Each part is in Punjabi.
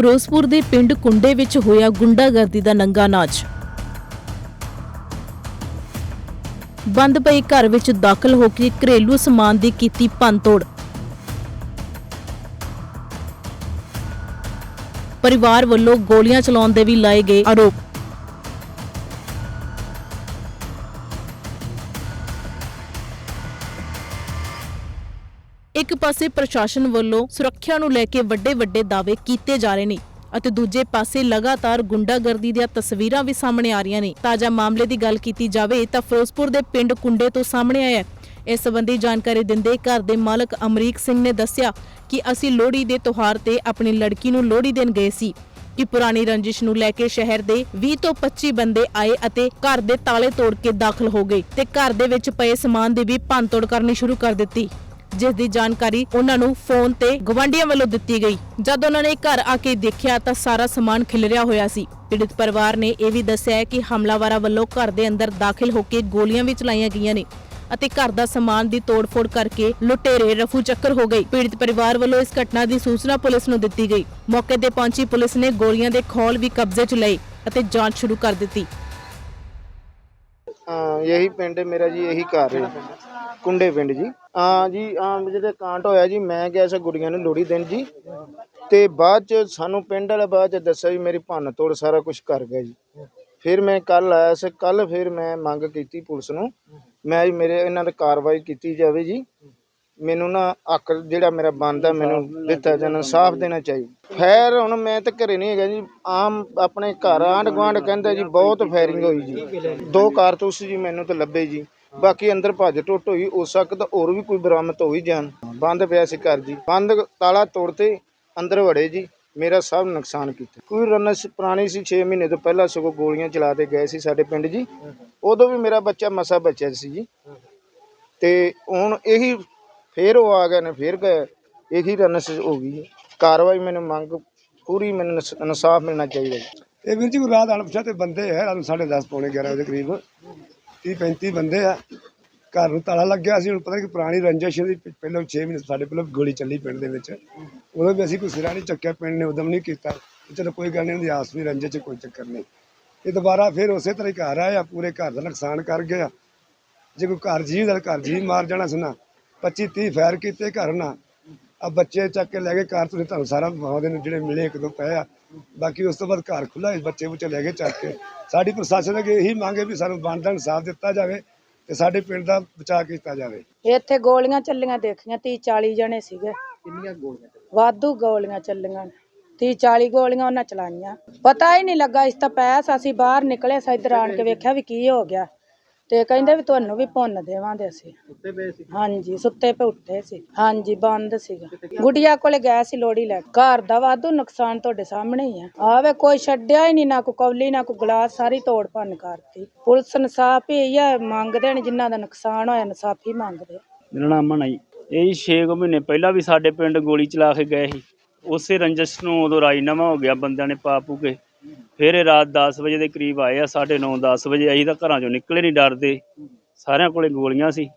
ਫਿਰੋਜ਼ਪੁਰ ਦੇ ਪਿੰਡ ਕੁੰਡੇ ਵਿੱਚ ਹੋਇਆ ਗੁੰਡਾਗਰਦੀ ਦਾ ਨੰਗਾ ਨਾਚ। ਬੰਦ ਪਏ ਘਰ ਵਿੱਚ ਦਾਖਲ ਹੋ ਕੇ ਘਰੇਲੂ ਸਮਾਨ ਦੀ ਕੀਤੀ ਭੰਨਤੋੜ। ਪਰਿਵਾਰ ਵੱਲੋਂ ਗੋਲੀਆਂ ਚਲਾਉਣ ਦੇ ਵੀ ਲਾਏ ਗਏ ਆਰੋਪ। ਇੱਕ ਪਾਸੇ ਪ੍ਰਸ਼ਾਸਨ ਵੱਲੋਂ ਸੁਰੱਖਿਆ ਨੂੰ ਲੈ ਕੇ ਵੱਡੇ ਵੱਡੇ ਦਾਅਵੇ ਕੀਤੇ ਜਾ ਰਹੇ ਨੇ ਅਤੇ ਦੂਜੇ ਪਾਸੇ ਲਗਾਤਾਰ ਗੁੰਡਾਗਰਦੀ ਦੀਆਂ ਤਸਵੀਰਾਂ ਵੀ ਸਾਹਮਣੇ ਆ ਰਹੀਆਂ ਨੇ। ਤਾਜ਼ਾ ਮਾਮਲੇ ਦੀ ਗੱਲ ਕੀਤੀ ਜਾਵੇ ਤਾਂ ਫਿਰੋਜ਼ਪੁਰ ਦੇ ਪਿੰਡ ਕੁੰਡੇ ਤੋਂ ਸਾਹਮਣੇ ਆਇਆ ਇਸ ਸੰਬੰਧੀ ਜਾਣਕਾਰੀ ਦਿੰਦੇ ਘਰ ਦੇ ਮਾਲਕ ਅਮਰੀਕ ਸਿੰਘ ਨੇ ਦੱਸਿਆ ਕਿ ਅਸੀਂ ਲੋਹੜੀ ਦੇ ਤਿਉਹਾਰ ਤੇ ਆਪਣੀ ਲੜਕੀ ਨੂੰ ਲੋਹੜੀ ਦੇਣ ਗਏ ਸੀ ਕਿ ਪੁਰਾਣੀ ਰੰਜਿਸ਼ ਨੂੰ ਲੈ ਕੇ ਸ਼ਹਿਰ ਦੇ 20 ਤੋਂ 25 ਬੰਦੇ ਆਏ ਅਤੇ ਘਰ ਦੇ ਤਾਲੇ ਤੋੜ ਕੇ ਦਾਖਲ ਹੋ ਗਏ ਤੇ ਘਰ ਦੇ ਵਿੱਚ ਪਏ ਸਮਾਨ ਦੀ ਵੀ ਭੰਨਤੋੜ ਕਰਨੀ ਸ਼ੁਰੂ ਕਰ ਦਿੱਤੀ। ਜਿਸ ਦੀ ਜਾਣਕਾਰੀ ਉਹਨਾਂ ਨੂੰ ਫੋਨ ਤੇ ਗਵਾਂਢੀਆਂ ਵੱਲੋਂ ਦਿੱਤੀ ਗਈ। ਜਦ ਉਹਨਾਂ ਨੇ ਘਰ ਆ ਕੇ ਦੇਖਿਆ ਤਾਂ ਸਾਰਾ ਸਮਾਨ ਖਿਲਰਿਆ ਹੋਇਆ ਸੀ। ਪੀੜਿਤ ਪਰਿਵਾਰ ਨੇ ਇਹ ਵੀ ਦੱਸਿਆ ਕਿ ਹਮਲਾਵਰਾਂ ਵੱਲੋਂ ਘਰ ਦੇ ਅੰਦਰ ਦਾਖਲ ਹੋ ਕੇ ਗੋਲੀਆਂ ਵੀ ਚਲਾਈਆਂ ਗਈਆਂ ਨੇ ਅਤੇ ਘਰ ਦਾ ਸਮਾਨ ਦੀ ਤੋੜਫੋੜ ਕਰਕੇ ਲੁਟੇਰੇ ਰਫੂ ਚੱਕਰ ਹੋ ਗਈ ਪੀੜਿਤ ਪਰਿਵਾਰ ਵੱਲੋਂ ਇਸ ਘਟਨਾ ਦੀ ਸੂਚਨਾ ਪੁਲਿਸ ਨੂੰ ਦਿੱਤੀ ਗਈ। ਮੌਕੇ ਤੇ ਪਹੁੰਚੀ ਪੁਲਿਸ ਨੇ ਗੋਲੀਆਂ ਦੇ ਖੋਲ ਵੀ ਕਬਜ਼ੇ 'ਚ ਲਏ ਅਤੇ ਜਾਂਚ ਸ਼ੁਰੂ ਕਰ ਦਿੱਤੀ। ਹਾਂ, ਇਹੀ ਪਿੰਡ ਹੈ ਮੇਰਾ ਜੀ, ਇਹੀ ਘਰ ਹੈ। ਕੁੰਡੇ ਪਿੰਡ ਜੀ। ਹਾਂ ਜੀ, ਹਾਂ ਜਿਹਦੇ ਕਾਂਟ ਹੋਇਆ ਜੀ, ਮੈਂ ਗਿਆ ਸੀ ਗੁੜੀਆਂ ਨੂੰ ਲੋੜੀ ਦੇਣ ਜੀ। ਤੇ ਬਾਅਦ ਚ ਸਾਨੂੰ ਪਿੰਡ ਵਾਲੇ ਬਾਅਦ ਚ ਦੱਸਿਆ ਜੀ ਮੇਰੀ ਭੰਨ ਤੋੜ ਸਾਰਾ ਕੁਝ ਕਰ ਗਿਆ ਜੀ। ਫਿਰ ਮੈਂ ਕੱਲ ਆਇਆ ਸੀ ਕੱਲ ਫਿਰ ਮੈਂ ਮੰਗ ਕੀਤੀ ਪੁਲਿਸ ਨੂੰ। ਮੈਂ ਜੀ ਮੇਰੇ, ਇਹਨਾਂ ਦੀ ਕਾਰਵਾਈ ਕੀਤੀ ਜਾਵੇ ਜੀ। ਮੈਨੂੰ ਨਾ ਹੱਕ ਜਿਹੜਾ ਮੇਰਾ ਬਣਦਾ ਮੈਨੂੰ ਦਿੱਤਾ ਜਾਣਾ ਸਾਫ਼ ਦੇਣਾ ਚਾਹੀਦਾ। ਖੈਰ ਹੁਣ ਮੈਂ ਤਾਂ ਘਰੇ ਨਹੀਂ ਹੈਗਾ ਜੀ ਆਮ ਆਪਣੇ ਘਰ ਆਂਢ ਗੁਆਂਢ ਕਹਿੰਦਾ ਜੀ ਬਹੁਤ ਫਾਇਰਿੰਗ ਹੋਈ ਜੀ। ਦੋ ਕਾਰਤੂਸ ਜੀ ਮੈਨੂੰ ਤਾਂ ਲੱਭੇ ਜੀ। ਬਾਕੀ ਅੰਦਰ ਭੱਜ ਟੁੱਟ ਹੋਈ ਹੋ ਸਕਦਾ ਹੋਰ ਵੀ ਕੋਈ ਬਰਾਮਦ ਹੋਈ ਜਾਣ। ਬੰਦ ਪਿਆ ਸੀ ਘਰ ਜੀ। ਬੰਦ ਤਾਲਾ ਤੋੜਤੇ ਅੰਦਰ ਵੜੇ ਜੀ। ਮੇਰਾ ਸਭ ਨੁਕਸਾਨ ਕੀਤਾ। ਕੋਈ ਰੰਨਸ ਪੁਰਾਣੀ ਸੀ 6 ਮਹੀਨੇ ਤੋਂ ਪਹਿਲਾਂ ਸਗੋਂ ਗੋਲੀਆਂ ਚਲਾ ਕੇ ਗਏ ਸੀ ਸਾਡੇ ਪਿੰਡ ਜੀ। ਉਦੋਂ ਵੀ ਮੇਰਾ ਬੱਚਾ ਮਸਾ ਬਚਿਆ ਸੀ ਜੀ। ਤੇ ਹੁਣ ਇਹੀ ਫਿਰ ਉਹ ਆ ਗਏ ਨੇ, ਫੇਰ ਗਏ। ਇਹੀ ਰੰਨਸ ਹੋ ਗਈ। ਕਾਰਵਾਈ ਮੈਨੂੰ ਮੰਗ, ਪੂਰੀ ਮੈਨੂੰ ਇਨਸਾਫ ਮਿਲਣਾ ਚਾਹੀਦਾ ਜੀ। ਇਹ ਵੀਰ ਜੀ ਰਾਤ ਅਣਪਛਾਤੇ ਬੰਦੇ ਹੈ, ਰਾਤ ਨੂੰ 10:30 ਪੌਣੇ 11 ਵਜੇ ਕਰੀਬ। 30 35 ਬੰਦੇ ਆ। ਘਰ ਨੂੰ ਤਾਲਾ ਲੱਗਿਆ ਸੀ, ਹੁਣ ਪਤਾ ਕਿ ਪੁਰਾਣੀ ਰੰਜਿਸ਼ ਦੀ ਪਹਿਲਾਂ 6 ਮਹੀਨੇ, ਸਾਡੇ ਪਹਿਲਾਂ ਗੋਲੀ ਚੱਲੀ ਪਿੰਡ ਦੇ ਵਿੱਚ। ਉਦੋਂ ਵੀ ਅਸੀਂ ਕੋਈ ਸਿਰਾ ਨਹੀਂ ਚੱਕਿਆ, ਪਿੰਡ ਨੇ ਉਦਮ ਨਹੀਂ ਕੀਤਾ। ਚਲੋ ਕੋਈ ਗੱਲ ਨਹੀਂ, ਉਹਦੀ ਆਸ ਵੀ ਰੰਜਿਸ਼ ਕੋਈ ਚੱਕਰ ਨਹੀਂ। ਇਹ ਦੁਬਾਰਾ ਫਿਰ ਉਸੇ ਤਰ੍ਹਾਂ ਹੀ ਘਰ ਆਇਆ, ਪੂਰੇ ਘਰ ਦਾ ਨੁਕਸਾਨ ਕਰ ਗਿਆ। ਜੇ ਕੋਈ ਘਰ ਜੀ ਦਾ, ਘਰ ਜੀ ਮਾਰ ਜਾਣਾ ਸੀ 25 30 ਫਾਇਰ ਕੀਤੇ ਘਰ ਨਾ। ਆ ਬੱਚੇ ਚੱਕ ਕੇ ਲੈ ਗਏ ਕਾਰ ਤੁਸੀਂ ਤੁਹਾਨੂੰ ਸਾਰਾ ਵਿਖਾਉਂਦੇ ਨੇ ਜਿਹੜੇ ਮਿਲੇ ਇੱਕ ਦੋ ਪਏ ਆ। ਬਾਕੀ ਉਸ ਤੋਂ ਬਾਅਦ ਘਰ ਖੁੱਲਾ ਬੱਚੇ ਬੁੱਚੇ ਲੈ ਗਏ ਚੱਕ ਕੇ। ਸਾਡੀ ਪ੍ਰਸ਼ਾਸਨ ਅੱਗੇ ਇਹੀ ਮੰਗ ਹੈ ਵੀ ਸਾਨੂੰ ਬਣਦਾ ਇਨਸਾਫ ਦਿੱਤਾ ਜਾਵੇ ਤੇ ਸਾਡੇ ਪਿੰਡ ਦਾ ਬਚਾਅ ਕੀਤਾ ਜਾਵੇ। ਇੱਥੇ ਗੋਲੀਆਂ ਚੱਲੀਆਂ ਦੇਖੀਆਂ 30 40 ਜਣੇ ਸੀਗੇ। ਕਿੰਨੀਆਂ ਗੋਲੀਆਂ ਵਾਧੂ ਗੋਲੀਆਂ ਚੱਲੀਆਂ 30 40 ਗੋਲੀਆਂ ਉਹਨਾਂ ਚਲਾਈਆਂ। ਪਤਾ ਹੀ ਨਹੀਂ ਲੱਗਾ ਇਸ ਤਾਂ ਪੈਸ ਅਸੀਂ ਬਾਹਰ ਨਿਕਲੇ ਸਾਂ ਇੱਧਰ ਆਣ ਕੇ ਵੇਖਿਆ ਵੀ ਕੀ ਹੋ ਗਿਆ। ਤੇ ਕਹਿੰਦੇ ਵੀ ਤੁਹਾਨੂੰ ਵੀ ਭੁੰਨ ਦੇਵਾਂਗੇ ਅਸੀਂ। ਉੱਤੇ ਪਏ ਸੀ। ਹਾਂਜੀ ਸੁੱਤੇ ਪੇ ਉੱਠੇ ਸੀ। ਹਾਂਜੀ ਬੰਦ ਸੀਗਾ। ਗੁੜੀਆ ਕੋਲੇ ਗਏ ਸੀ ਲੋੜੀ ਲੈ ਕੇ। ਘਰ ਦਾ ਵਾਧੂ ਨੁਕਸਾਨ ਤੁਹਾਡੇ ਸਾਹਮਣੇ ਹੀ ਆ। ਆਵੇ ਕੋਈ ਛੱਡਿਆ ਹੀ ਨਹੀਂ ਨਾ ਕੋਈ ਕੌਲੀ ਨਾ ਕੋਈ ਗਲਾਸ ਸਾਰੀ ਤੋੜ ਭੰਨ ਕਰਤੀ। ਪੁਲਿਸ ਇਨਸਾਫ ਹੀ ਆ ਮੰਗਦੇ ਨੇ ਜਿਨ੍ਹਾਂ ਦਾ ਨੁਕਸਾਨ ਹੋਇਆ ਇਨਸਾਫ ਹੀ ਮੰਗਦੇ। ਮੇਰਾ ਨਾਮ ਜੀ। ਇਹ ਜੀ 6 ਮਹੀਨੇ ਪਹਿਲਾਂ ਵੀ ਸਾਡੇ ਪਿੰਡ ਗੋਲੀ ਚਲਾ ਕੇ ਗਏ ਸੀ। ਉਸੇ ਰੰਜਸ ਨੂੰ ਉਦੋਂ ਰਾਜੀਨਾਮਾ ਹੋ ਗਿਆ ਬੰਦਿਆਂ ਨੇ ਪਾ ਪੂ ਕੇ ਫਿਰ ਇਹ ਰਾਤ 10 ਵਜੇ ਦੇ ਕਰੀਬ ਆਏ ਆ 9:30 10 ਵਜੇ। ਅਸੀਂ ਤਾਂ ਘਰਾਂ ਚੋਂ ਨਿਕਲੇ ਨਹੀਂ ਡਰਦੇ। ਸਾਰਿਆਂ ਕੋਲੇ ਗੋਲੀਆਂ ਸੀ।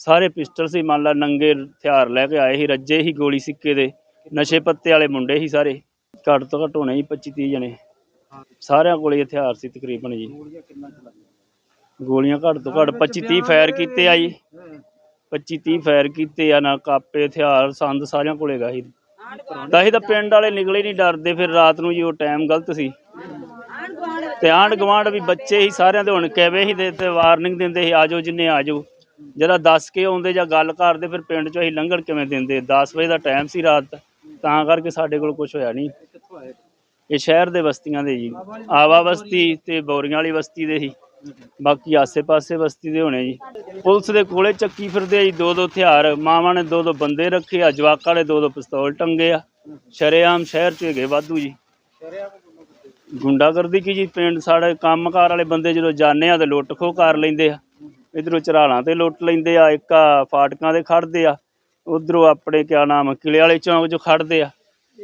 ਸਾਰੇ ਪਿਸਟਲ ਸੀ। ਮੰਨ ਲਾ ਨੰਗੇ ਹਥਿਆਰ ਲੈ ਕੇ ਆਏ ਸੀ, ਰੱਜੇ ਹੀ ਗੋਲੀ ਸਿੱਕੇ ਦੇ। ਨਸ਼ੇ ਪੱਤੇ ਵਾਲੇ ਮੁੰਡੇ ਸੀ ਸਾਰੇ। ਘੱਟ ਤੋਂ ਘੱਟ ਹੋਣੇ ਜੀ 25 30 ਜਣੇ। ਸਾਰਿਆਂ ਕੋਲੇ ਹਥਿਆਰ ਸੀ ਤਕਰੀਬਨ ਜੀ। ਗੋਲੀਆਂ ਘੱਟ ਤੋਂ ਘੱਟ 25 30 ਫਾਇਰ ਕੀਤੇ ਆ ਜੀ। 25 30 ਫਾਇਰ ਕੀਤੇ ਆ, ਨਾ ਕਾਪੇ, ਹਥਿਆਰ, ਸੰਦ ਸਾਰਿਆਂ ਕੋਲੇ ਗਾ ਸੀ। ਤਾਂ ਅਸੀਂ ਤਾਂ ਪਿੰਡ ਵਾਲੇ ਨਿਕਲੇ ਹੀ ਨਹੀਂ ਡਰਦੇ। ਫਿਰ ਰਾਤ ਨੂੰ ਜੀ ਉਹ ਟਾਈਮ ਗਲਤ ਸੀ। ਤੇ ਆਂਢ ਗਵਾਂਢ ਵੀ ਬੱਚੇ ਹੀ ਸਾਰਿਆਂ ਦੇ ਹੁਣ ਕਹਿਵੇ ਹੀ ਦੇ ਤੇ ਵਾਰਨਿੰਗ ਦਿੰਦੇ ਸੀ ਆਜੋ ਜਿੰਨੇ ਆਜੋ। ਜਿਹੜਾ ਦੱਸ ਕੇ ਆਉਂਦੇ ਜਾਂ ਗੱਲ ਕਰਦੇ ਫਿਰ ਪਿੰਡ ਚੋਂ ਅਸੀਂ ਲੰਘਣ ਕਿਵੇਂ ਦਿੰਦੇ? 10 ਵਜੇ ਦਾ ਟਾਈਮ ਸੀ ਰਾਤ ਦਾ, ਤਾਂ ਕਰਕੇ ਸਾਡੇ ਕੋਲ ਕੁਝ ਹੋਇਆ ਨਹੀਂ। ਇਹ ਸ਼ਹਿਰ ਦੇ ਬਸਤੀਆਂ ਦੇ ਜੀ। ਆਵਾ ਬਸਤੀ ਤੇ ਬੌਰੀਆਂ ਵਾਲੀ ਬਸਤੀ ਦੇ ਸੀ ਬਾਕੀ ਆਸੇ-ਪਾਸੇ ਬਸਤੀ ਦੇ ਹੋਣੇ ਜੀ। ਪੁਲਿਸ ਦੇ ਕੋਲੇ ਚੱਕੀ ਫਿਰਦੇ ਆ ਜੀ ਦੋ ਦੋ ਹਥਿਆਰ। ਮਾਵਾਂ ਨੇ ਦੋ ਦੋ ਬੰਦੇ ਰੱਖੇ ਆ ਜਵਾਕਾਂ ਨੇ ਦੋ ਦੋ ਪਿਸਤੌਲ ਟੰਗੇ ਆ। ਸ਼ਰੇਆਮ ਸ਼ਹਿਰ 'ਚ ਹੈਗੇ ਵਾਧੂ ਜੀ। ਗੁੰਡਾਗਰਦੀ ਕੀ ਜੀ? ਪਿੰਡ ਸਾਡੇ ਕੰਮਕਾਰ ਵਾਲੇ ਬੰਦੇ ਜਦੋਂ ਜਾਂਦੇ ਆ ਤੇ ਲੁੱਟ ਖੋਹ ਕਰ ਲੈਂਦੇ ਆ। ਇਧਰੋਂ ਚਰਾਲਾਂ ਤੇ ਲੁੱਟ ਲੈਂਦੇ ਆ, ਇੱਕ ਆ ਫਾਟਕਾਂ ਦੇ ਖੜਦੇ ਆ, ਉਧਰੋਂ ਆਪਣੇ ਕਿਆ ਨਾਮ ਕਿਲੇ ਵਾਲੇ ਚੌਂਕ 'ਚ ਖੜਦੇ ਆ।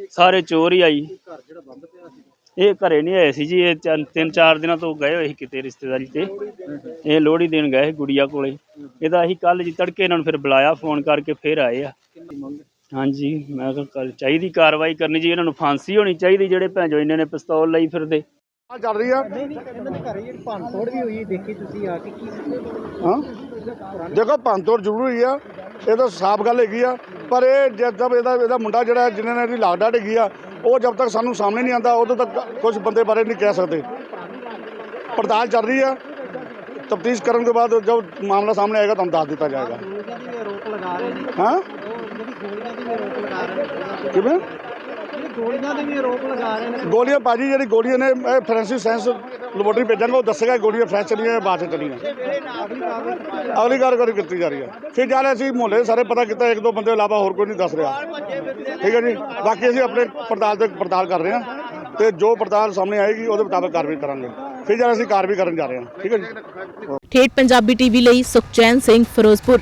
ਸਾਰੇ ਚੋਰ ਹੀ ਆਈ ਇਹ ਘਰੇ ਨਹੀਂ ਆਏ ਸੀ ਜੀ, ਇਹ ਚੰ- ਤਿੰਨ ਚਾਰ ਦਿਨਾਂ ਤੋਂ ਗਏ ਹੋਏ ਸੀ ਕਿਤੇ ਰਿਸ਼ਤੇਦਾਰੀ ਤੇ। ਇਹ ਲੋਹੜੀ ਦੇਣ ਗਏ ਸੀ ਗੁੜੀਆ ਕੋਲੇ। ਇਹਦਾ ਅਸੀਂ ਕੱਲ ਜੀ ਤੜਕੇ ਇਹਨਾਂ ਨੂੰ ਫਿਰ ਬੁਲਾਇਆ, ਫੋਨ ਕਰਕੇ ਫਿਰ ਆਏ ਆ। ਹਾਂਜੀ ਮੈਂ ਕਿਹਾ ਕਰ ਚਾਹੀਦੀ ਕਾਰਵਾਈ ਕਰਨੀ ਜੀ ਇਹਨਾਂ ਨੂੰ ਫਾਂਸੀ ਹੋਣੀ ਚਾਹੀਦੀ ਜਿਹੜੇ ਭੈਣ ਜੋ ਇਹਨਾਂ ਨੇ ਪਿਸਤੌਲ ਲਈ ਫਿਰਦੇ। ਆ ਚੱਲ ਰਹੀ ਆ। ਹਾਂ ਦੇਖੋ ਭੰਨਤੋੜ ਜ਼ਰੂਰ ਹੋਈ ਆ। ਇਹ ਤਾਂ ਸਾਫ਼ ਗੱਲ ਹੈਗੀ ਆ। ਪਰ ਇਹ ਜਦ ਇਹਦਾ ਇਹਦਾ ਮੁੰਡਾ ਜਿਹੜਾ ਜਿਹਨੇ ਨੇ ਇਹਦੀ ਲਾਗਡਾ ਡਿੱਗੀ ਆ ਉਹ ਜਦ ਤੱਕ ਸਾਨੂੰ ਸਾਹਮਣੇ ਨਹੀਂ ਆਂਦਾ ਉਦੋਂ ਤੱਕ ਕੁਝ ਬੰਦੇ ਬਾਰੇ ਨਹੀਂ ਕਹਿ ਸਕਦੇ। ਪੜਤਾਲ ਚੱਲ ਰਹੀ ਆ। ਤਫਤੀਸ਼ ਕਰਨ ਦੇ ਬਾਅਦ ਜਦ ਮਾਮਲਾ ਸਾਹਮਣੇ ਆਏਗਾ ਤੁਹਾਨੂੰ ਦੱਸ ਦਿੱਤਾ ਜਾਏਗਾ। ਹਾਂ? ਕਿਵੇਂ? ਗੋਲੀਆਂ ਦੇ ਵੀ ਆਰੋਪ ਲਗਾ ਰਹੇ ਨੇ ਗੋਲੀਆਂ ਭਾਜੀ, ਜਿਹੜੀ ਗੋਲੀਆਂ ਨੇ, ਇਹ ਫੋਰੈਂਸਿਕ ਸਾਇੰਸ ਲੈਬੋਰਟਰੀ ਭੇਜਾਂਗਾ, ਉਹ ਦੱਸੇਗਾ ਗੋਲੀਆਂ ਫਰੈਸ਼ ਚਲੀਆਂ ਜਾਂ ਬਾਅਦ ਚ ਚਲੀਆਂ। ਅਗਲੀ ਕਾਰਵਾਈ ਕੀਤੀ ਜਾ ਰਹੀ ਹੈ। ਫਿਰ ਜਾਲੇ ਅਸੀਂ ਮੁਹੱਲੇ, ਸਾਰੇ ਪਤਾ ਕੀਤਾ, ਇੱਕ ਦੋ ਬੰਦੇ ਇਲਾਵਾ ਹੋਰ ਕੋਈ ਨਹੀਂ ਦੱਸ ਰਿਹਾ। ਠੀਕ ਹੈ ਜੀ? ਬਾਕੀ ਅਸੀਂ ਆਪਣੇ ਪੜਤਾਲ ਤੇ ਪੜਤਾਲ ਕਰ ਰਹੇ ਹਾਂ ਤੇ ਜੋ ਪੜਤਾਲ ਸਾਹਮਣੇ ਆਏਗੀ, ਉਹਦੇ ਮੁਤਾਬਕ ਕਾਰਵਾਈ ਕਰਾਂਗੇ। ਫਿਰ ਜਾਲੇ ਅਸੀਂ ਕਾਰਵਾਈ ਕਰਨ ਜਾ ਰਹੇ ਹਾਂ। ਠੀਕ ਹੈ ਜੀ? ਠੇਠ ਪੰਜਾਬੀ ਟੀਵੀ ਲਈ ਸੁਖਚੈਨ ਸਿੰਘ ਫਿਰੋਜ਼ਪੁਰ।